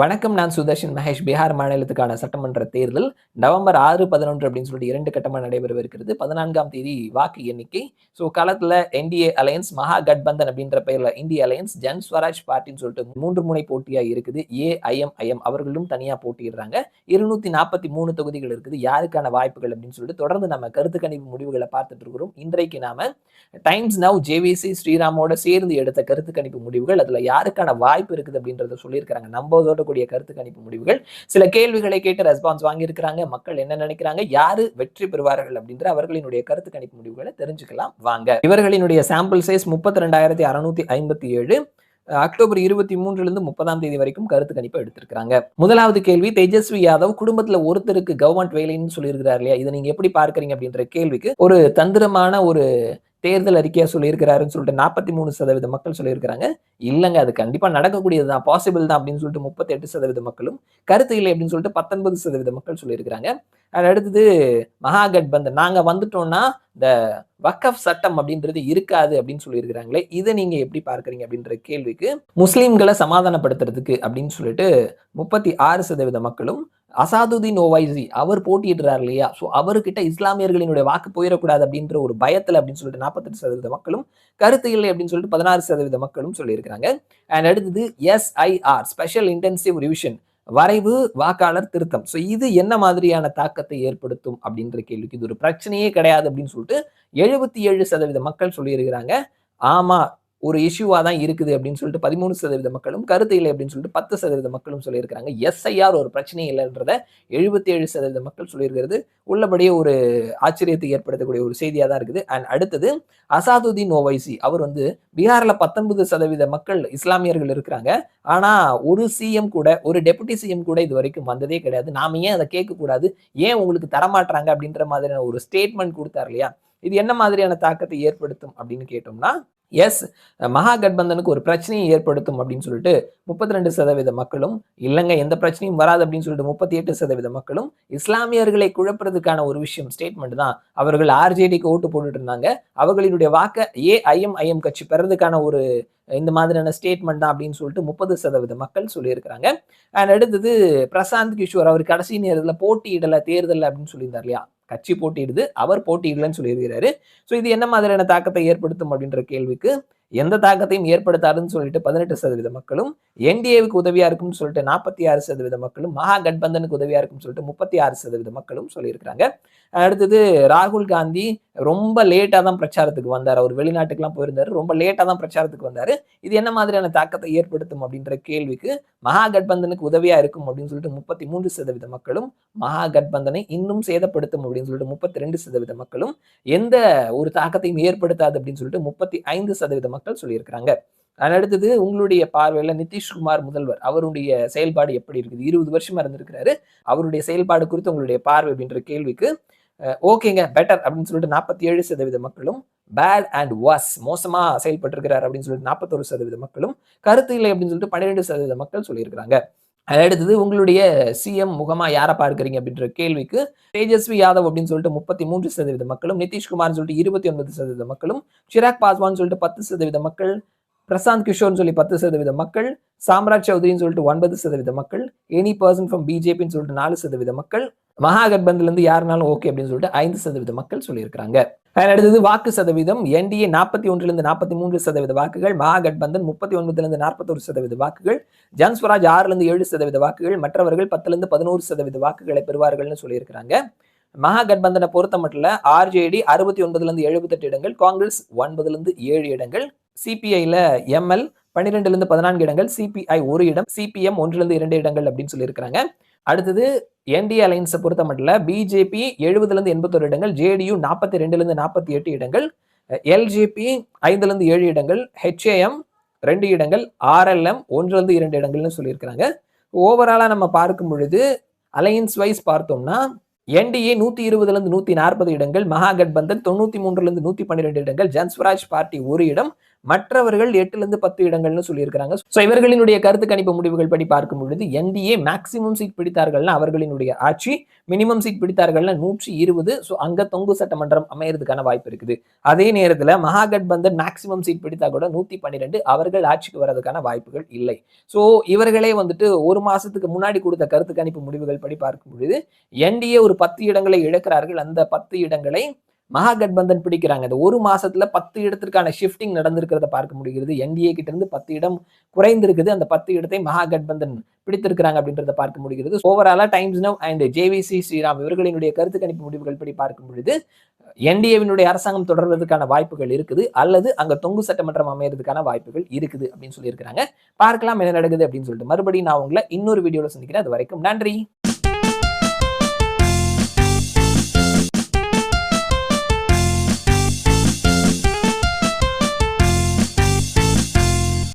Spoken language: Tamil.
வணக்கம் நான் சுதர்ஷன் மகேஷ். பீகார் மாநிலத்துக்கான சட்டமன்ற தேர்தல் நவம்பர் ஆறு பதினொன்று அப்படின்னு சொல்லிட்டு இரண்டு கட்டமாக நடைபெறவிருக்கிறது. பதினான்காம் தேதி வாக்கு எண்ணிக்கை. ஸோ காலத்தில் என்டிஏ அலையன்ஸ் மகா கட்பந்தன் அப்படின்ற பெயரில் இந்திய அலையன்ஸ் ஜன் ஸ்வராஜ் பார்ட்டின்னு சொல்லிட்டு மூன்று முனை போட்டியாக இருக்குது. ஏஐஎம்ஐஎம் அவர்களும் தனியாக போட்டியிடுறாங்க. இருநூத்தி நாற்பத்தி மூணு தொகுதிகள் இருக்குது. யாருக்கான வாய்ப்புகள் அப்படின்னு சொல்லிட்டு தொடர்ந்து நம்ம கருத்து கணிப்பு முடிவுகளை பார்த்துட்டு இருக்கிறோம். இன்றைக்கு நாம டைம்ஸ் நவ் ஜேவிசி ஸ்ரீராமோட சேர்ந்து எடுத்த கருத்து கணிப்பு முடிவுகள் அதில் யாருக்கான வாய்ப்பு இருக்குது அப்படின்றத சொல்லியிருக்கிறாங்க. நம்ம கூடிய கருத்து கணிப்பு முடிவுகள். சில கேள்விகளை கேட்டு ரெஸ்பான்ஸ் வாங்கியிருக்கிறாங்க. மக்கள் என்ன நினைக்கிறாங்க? யாரு வெற்றி பெறுவார்கள் அப்படின்ற அவர்களினுடைய கருத்து கணிப்பு முடிவுகளை தெரிஞ்சுக்கலாம். வாங்க. இவர்களினுடைய சாம்பிள் சைஸ் முப்பத்தி ரெண்டாயிரத்தி அறுநூத்தி ஐம்பத்தி ஏழு அக்டோபர் இருபத்தி மூன்றுல இருந்து முப்பதாம் தேதி வரைக்கும் கருத்து கணிப்பு எடுத்திருக்காங்க முதலாவது கேள்வி தேஜஸ்வி யாதவ் குடும்பத்துல ஒருத்தருக்கு கவர்மெண்ட் வேலைன்னு சொல்லியிருக்கிறார் இல்லையா? இதை நீங்க எப்படி பார்க்கறீங்க அப்படின்ற கேள்விக்கு ஒரு தந்திரமான ஒரு தேர்தல் அறிக்கையா சொல்லியிருக்கிறாருன்னு சொல்லிட்டு நாற்பத்தி மூணு சதவீத மக்கள் சொல்லியிருக்கிறாங்க. இல்லைங்க அது கண்டிப்பா நடக்கக்கூடியது தான் பாசிபிள் தான் அப்படின்னு சொல்லிட்டு முப்பத்தி எட்டு சதவீத மக்களும் கருத்து இல்லை அப்படின்னு சொல்லிட்டு பத்தொன்பது சதவீத மக்கள் சொல்லியிருக்கிறாங்க. அது அடுத்தது மகாகட்பந்தன் நாங்க வந்துட்டோம்னா இந்த வக்கஃப் சட்டம் அப்படின்றது இருக்காது அப்படின்னு சொல்லியிருக்கிறாங்களே இதை நீங்க எப்படி பார்க்கறீங்க அப்படின்ற கேள்விக்கு முஸ்லீம்களை சமாதானப்படுத்துறதுக்கு அப்படின்னு சொல்லிட்டு முப்பத்தி ஆறு சதவீத மக்களும் அசாதுதீன் ஓவைசி அவர் போட்டியிடுறார் இல்லையா? ஸோ அவர்கிட்ட இஸ்லாமியர்களினுடைய வாக்கு போயிடக்கூடாது அப்படின்ற ஒரு பயத்தில் அப்படின்னு சொல்லிட்டு நாற்பத்தெட்டு சதவீத மக்களும் கருத்து இல்லை அப்படின்னு சொல்லிட்டு பதினாறு சதவீத மக்களும் சொல்லியிருக்கிறாங்க. அண்ட் அடுத்தது எஸ்ஐஆர் ஸ்பெஷல் இன்டென்சிவ் ரிவிஷன் வரைவு வாக்காளர் திருத்தம். ஸோ இது என்ன மாதிரியான தாக்கத்தை ஏற்படுத்தும் அப்படின்ற கேள்விக்கு இது ஒரு பிரச்சனையே கிடையாது அப்படின்னு சொல்லிட்டு எழுபத்தி ஏழு சதவீத மக்கள் சொல்லியிருக்கிறாங்க. ஆமா ஒரு இஷ்யூவாக தான் இருக்குது அப்படின்னு சொல்லிட்டு பதிமூணு சதவீத மக்களும் கருத்து இல்லை அப்படின்னு சொல்லிட்டு பத்து சதவீத மக்களும் சொல்லியிருக்கிறாங்க. எஸ்ஐஆர் ஒரு பிரச்சனை இல்லைன்றத எழுபத்தி ஏழு சதவீத மக்கள் சொல்லியிருக்கிறது. உள்ளபடியே ஒரு ஆச்சரியத்தை ஏற்படுத்தக்கூடிய ஒரு செய்தியாக தான் இருக்குது. அண்ட் அடுத்தது அசாதுதீன் ஓவைசி அவர் வந்து பீகாரில் பத்தொன்பது சதவீத மக்கள் இஸ்லாமியர்கள் இருக்கிறாங்க. ஆனால் ஒரு சிஎம் கூட ஒரு டெபுட்டி சிஎம் கூட இது வரைக்கும் வந்ததே கிடையாது. நாம ஏன் அதை கேட்கக்கூடாது? ஏன் உங்களுக்கு தரமாட்டுறாங்க அப்படின்ற மாதிரியான ஒரு ஸ்டேட்மெண்ட் கொடுத்தார் இல்லையா? இது என்ன மாதிரியான தாக்கத்தை ஏற்படுத்தும் அப்படின்னு கேட்டோம்னா எஸ் மகா கட்பந்தனுக்கு ஒரு பிரச்சனையை ஏற்படுத்தும் அப்படின்னு சொல்லிட்டு முப்பத்தி ரெண்டு சதவீத மக்களும் இல்லைங்க எந்த பிரச்சனையும் வராது அப்படின்னு சொல்லிட்டு முப்பத்தி எட்டு சதவீத மக்களும் இஸ்லாமியர்களை குழப்புறதுக்கான ஒரு விஷயம் ஸ்டேட்மெண்ட் தான். அவர்கள் ஆர்ஜேடிக்கு ஓட்டு போட்டுட்டு இருந்தாங்க. அவர்களினுடைய வாக்க ஏஐஎம்ஐஎம் கட்சி பெறதுக்கான ஒரு இந்த மாதிரியான ஸ்டேட்மெண்ட் தான் அப்படின்னு சொல்லிட்டு முப்பது சதவீத மக்கள் சொல்லியிருக்கிறாங்க. அண்ட் அடுத்தது பிரசாந்த் கிஷோர் அவர் கடைசி நேரத்தில் போட்டியிடலை தேர்தல் அப்படின்னு சொல்லியிருந்தார் இல்லையா? கட்சி போட்டியிடுது அவர் போட்டியிடலன்னு சொல்லியிருக்கிறாரு. ஸோ இது என்ன மாதிரியான தாக்கத்தை ஏற்படுத்தும் அப்படின்ற கேள்விக்கு எந்த தாக்கத்தையும் ஏற்படுத்தாதுன்னு சொல்லிட்டு பதினெட்டு சதவீத மக்களும் என்டிஏவுக்கு உதவியா இருக்கும்னு சொல்லிட்டு நாற்பத்தி ஆறு சதவீத மக்களும் மகா கட்பந்தனுக்கு உதவியா இருக்கும்னு சொல்லிட்டு முப்பத்தி ஆறு சதவீத மக்களும் சொல்லியிருக்கிறாங்க. அடுத்தது ராகுல் காந்தி ரொம்ப லேட்டாக தான் பிரச்சாரத்துக்கு வந்தார். அவர் வெளிநாட்டுக்கெல்லாம் போயிருந்தார். ரொம்ப லேட்டாக தான் பிரச்சாரத்துக்கு வந்தார். இது என்ன மாதிரியான தாக்கத்தை ஏற்படுத்தும் அப்படின்ற கேள்விக்கு மகா கட்பந்தனுக்கு உதவியா இருக்கும் அப்படின்னு சொல்லிட்டு முப்பத்தி மூன்று சதவீத மக்களும் மகா கட்பந்தனை இன்னும் சேதப்படுத்தும் அப்படின்னு சொல்லிட்டு முப்பத்தி ரெண்டு சதவீத மக்களும் எந்த ஒரு தாக்கத்தையும் ஏற்படுத்தாது அப்படின்னு சொல்லிட்டு முப்பத்தி ஐந்து சதவீத மக்கள் சொல்லியிருக்கிறாங்க. அடுத்தது உங்களுடைய பார்வையில் நிதிஷ்குமார் முதல்வர் அவருடைய செயல்பாடு எப்படி இருக்குது? இருபது வருஷமா இருந்திருக்கிறாரு. அவருடைய செயல்பாடு குறித்து உங்களுடைய பார்வை அப்படின்ற கேள்விக்கு ஓகேங்க பெட்டர் அப்படின்னு சொல்லிட்டு நாற்பத்தி ஏழு சதவீத மக்களும் பேட் அண்ட் வாஸ் மோசமா செயல்பட்டு இருக்கிறார் அப்படின்னு சொல்லிட்டு நாற்பத்தொரு சதவீத மக்களும் கருத்து இல்லை அப்படின்னு சொல்லிட்டு பன்னிரெண்டு சதவீத மக்கள் சொல்லியிருக்கிறாங்க. அடுத்தது உங்களுடைய சிஎம் முகமா யாரை பார்க்குறீங்க அப்படின்ற கேள்விக்கு தேஜஸ்வி யாதவ் அப்படின்னு சொல்லிட்டு முப்பத்தி மூன்று சதவீத மக்களும் நிதிஷ்குமார்னு சொல்லிட்டு இருபத்தி ஒன்பது சதவீத மக்களும் சிராக் பாஸ்வான் சொல்லிட்டு பத்து சதவீத மக்கள் பிரசாந்த் கிஷோர்னு சொல்லி பத்து சதவீத மக்கள் சாம்ராஜ் சௌத்ரின்னு சொல்லிட்டு ஒன்பது சதவீத மக்கள் எனி பர்சன் ஃப்ரம் பிஜேபின்னு சொல்லிட்டு நாலு சதவீத மக்கள் மகாகட்பந்திலிருந்து யாருனாலும் ஓகே அப்படின்னு சொல்லிட்டு ஐந்து சதவீத மக்கள் சொல்லியிருக்கிறாங்க. அடுத்தது வாக்கு சதவீதம் என்டிஏ நாற்பத்தி ஒன்றிலிருந்து நாற்பத்தி மூன்று சதவீத வாக்குகள் மகாகட்பந்தன் முப்பத்தி ஒன்பதுலேருந்து நாற்பத்தொரு சதவீத வாக்குகள் ஜன்ஸ்வராஜ் ஆறுலேருந்து ஏழு சதவீத வாக்குகள் மற்றவர்கள் பத்துலேருந்து பதினோரு சதவீத வாக்குகளை பெறுவார்கள்னு சொல்லியிருக்கிறாங்க. மகாகட்பந்தனை பொறுத்த மட்டும் ஆர்ஜேடி அறுபத்தி ஒன்பதுலேருந்து எழுபத்தெட்டு இடங்கள் காங்கிரஸ் ஒன்பதுலேருந்து ஏழு இடங்கள் சிபிஐல எம்எல் பன்னிரெண்டுல இருந்து பதினான்கு இடங்கள் சிபிஐ ஒரு இடம் சிபிஎம் ஒன்றிலிருந்து இரண்டு இடங்கள் அப்படின்னு சொல்லியிருக்கிறாங்க. அடுத்தது என்டி அலைன்ஸை பொறுத்த மட்டும் பிஜேபி எழுபதுலேருந்து எண்பத்தொரு இடங்கள் ஜேடியு நாற்பத்தி ரெண்டுலேருந்து நாற்பத்தி எட்டு இடங்கள் எல்ஜேபி ஐந்துலேருந்து ஏழு இடங்கள் ஹெச்ஏஎம் ரெண்டு இடங்கள் ஆர்எல்எம் ஒன்றுலேருந்து இரண்டு இடங்கள்னு சொல்லியிருக்கிறாங்க. ஓவராலாக நம்ம பார்க்கும் பொழுது அலையன்ஸ் வைஸ் பார்த்தோம்னா என்டிஏ நூற்றி இருபதுலேருந்து நூற்றி நாற்பது இடங்கள் மகாகட்பந்தன் தொண்ணூற்றி மூன்றுலேருந்து நூற்றி பன்னிரெண்டு இடங்கள் ஜன்ஸ்வராஜ் பார்ட்டி ஒரு இடம் மற்றவர்கள் எட்டுலேருந்து பத்து இடங்கள்னு சொல்லியிருக்கிறாங்க. ஸோ இவர்களினுடைய கருத்து கணிப்பு முடிவுகள் படி பார்க்கும் பொழுது என்டிஏ மேக்சிமம் சீட் பிடித்தார்கள்னா அவர்களினுடைய ஆட்சி மினிமம் சீட் பிடித்தார்கள்னா நூற்றி இருபது. ஸோ அங்கே தொங்கு சட்டமன்றம் அமையறதுக்கான வாய்ப்பு இருக்குது. அதே நேரத்தில் மகாகட்பந்தன் மேக்சிமம் சீட் பிடித்தா கூட நூற்றி பன்னிரெண்டு. அவர்கள் ஆட்சிக்கு வர்றதுக்கான வாய்ப்புகள் இல்லை. ஸோ இவர்களே வந்துட்டு ஒரு மாதத்துக்கு முன்னாடி கொடுத்த கருத்து கணிப்பு முடிவுகள் படி பார்க்கும் பொழுது என்டிஏ ஒரு பத்து இடங்களை இழக்கிறார்கள். அந்த பத்து இடங்களை மகாகட்பந்தன் பிடிக்கிறாங்க. இந்த ஒரு மாசத்துல பத்து இடத்திற்கான ஷிஃப்டிங் நடந்திருக்கிறத பார்க்க முடிகிறது. என்டிஏ கிட்ட இருந்து பத்து இடம் குறைந்திருக்குது. அந்த பத்து இடத்தை மகாகட்பந்தன் பிடித்திருக்கிறாங்க அப்படின்றத பார்க்க முடிகிறது. ஓவராலா Times Now and JVC Sriram இவர்களினுடைய கருத்து கணிப்பு முடிவுகள் படி பார்க்கும் பொழுது என்டிஏவினுடைய அரசாங்கம் தொடர்வதற்கான வாய்ப்புகள் இருக்குது. அல்லது அங்க தொங்கு சட்டமன்றம் அமையறதுக்கான வாய்ப்புகள் இருக்குது அப்படின்னு சொல்லியிருக்கிறாங்க. பார்க்கலாம் என்ன நடக்குது அப்படின்னு சொல்லிட்டு மறுபடியும் நான் உங்களை இன்னொரு வீடியோவில் சந்திக்கிறேன். அது வரைக்கும் நன்றி.